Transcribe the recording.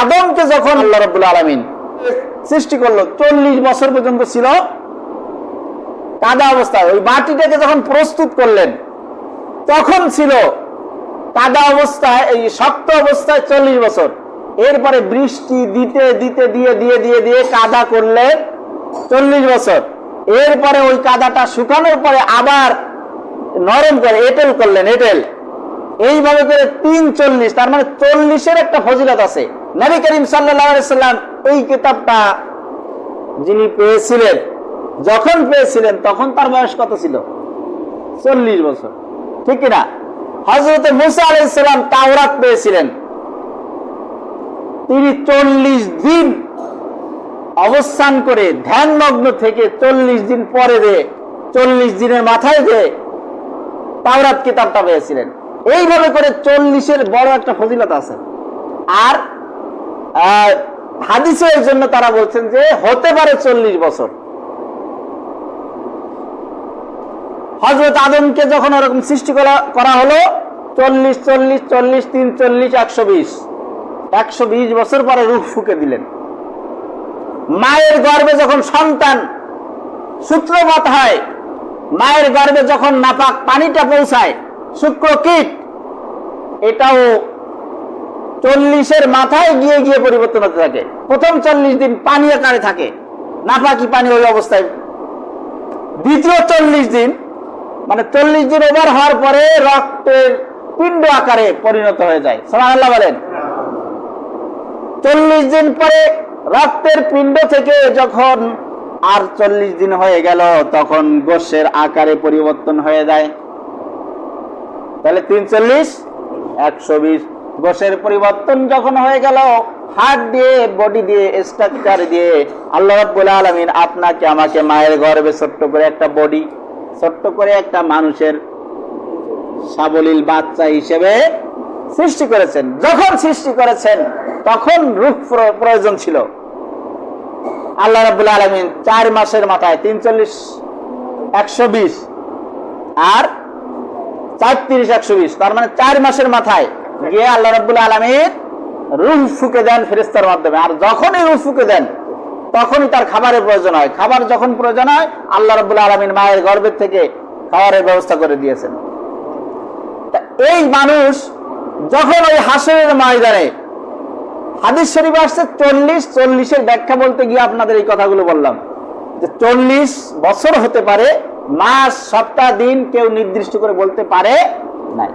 আদমকে যখন আল্লাহ রব্বুল আলমিন সৃষ্টি করল, চল্লিশ বছর পর্যন্ত ছিল কাদা অবস্থায়। ওই বাটিটাকে যখন প্রস্তুত করলেন, তখন ছিল কাদা অবস্থায়, এই শক্ত অবস্থায় চল্লিশ বছর। এরপরে বৃষ্টি দিতে দিতে, দিয়ে দিয়ে দিয়ে দিয়ে কাদা করলেন চল্লিশ বছর। এরপরে ওই কাদাটা শুকানোর পরে আবার নরম করে, এটেল করলেন, এটেল। এইভাবে করে তিন চল্লিশ, তার মানে চল্লিশের একটা ফজিলত আছে। নবী করিম সাল্লাম এই কিতাবটা যিনি পেয়েছিলেন, যখন পেয়েছিলেন, তখন তার বয়স কত ছিল? চল্লিশ বছর। ঠিক কিনা? হজরত মুসা আলাইসালাম তাওরাত পেয়েছিলেন। তিনি চল্লিশ দিন অবস্থান করে ধ্যানমগ্ন থেকে চল্লিশ দিন পরে দে চল্লিশ দিনের মাথায় দে তাওরাত কিতাবটা পেয়েছিলেন। এইভাবে করে চল্লিশের বড় একটা ফজিলত আছে। আর হাদিসের জন্য তারা বলছেন যে হতে পারে চল্লিশ বছর। হজরত আদমকে যখন ওরকম সৃষ্টি করা হলো, চল্লিশ চল্লিশ চল্লিশ, তিন, চল্লিশ, একশো বিশ। একশো বিশ বছর পরে রূপ ফুকে দিলেন। মায়ের গর্ভে যখন সন্তান সূত্রপাত হয়, মায়ের গর্ভে যখন নাপাক পানিটা পৌঁছায়, শুক্র কীট, এটাও চল্লিশের মাথায় গিয়ে গিয়ে পরিবর্তন হতে থাকে। প্রথম চল্লিশ দিন পানি আকারে থাকে? নাপাকি পানি ওই অবস্থায়। দ্বিতীয় চল্লিশ দিন মানে চল্লিশ দিন ওভার হওয়ার পরে রক্তের পিণ্ড আকারে পরিণত হয়ে যায়। আল্লাহ বলেন। চল্লিশ দিন পরে রক্তের পিণ্ড থেকে যখন আর চল্লিশ দিন হয়ে গেল, তখন গোষ্ঠের আকারে পরিবর্তন হয়ে যায়। তাহলে তিন চল্লিশ, একশো বিশ গোষ্ঠের পরিবর্তন যখন হয়ে গেল হার্ট দিয়ে বডি দিয়ে স্ট্রাকচার দিয়ে আল্লাহ রাব্বুল আলামিন আপনাকে, আমাকে মায়ের গর্ভে ছোট্ট করে একটা বডি ছোট্ট করে একটা মানুষের সাবলীল বাচ্চা হিসেবে সৃষ্টি করেছেন। যখন সৃষ্টি করেছেন, তখন রূপ প্র- প্রয়োজন ছিল। আল্লাহ রাব্বুল আলামিন চার মাসের মাথায় তিনচল্লিশ, একশো বিশ আর চারত্রিশ, একশো বিশ, তার মানে চার মাসের মাথায় গিয়ে আল্লাহ রাব্বুল আলমীর রুহ ফুকে দেন ফেরেস্তার মাধ্যমে। আর যখনই রুহ ফুকে দেন, তখনই তার খাবারের প্রয়োজন হয়। খাবার যখন প্রয়োজন হয়, আল্লাহ রাব্বুল আলমিন মায়ের গর্ভের থেকে খাবারের ব্যবস্থা করে দিয়েছেন। এই মানুষ যখন ওই হাসরের ময়দানে, হাদিস শরীফ আসছে চল্লিশ, চল্লিশের ব্যাখ্যা বলতে গিয়ে আপনাদের এই কথাগুলো বললাম। যে চল্লিশ বছর হতে পারে, মাস, সপ্তাহ, দিন কেউ নির্দিষ্ট করে বলতে পারে নাই।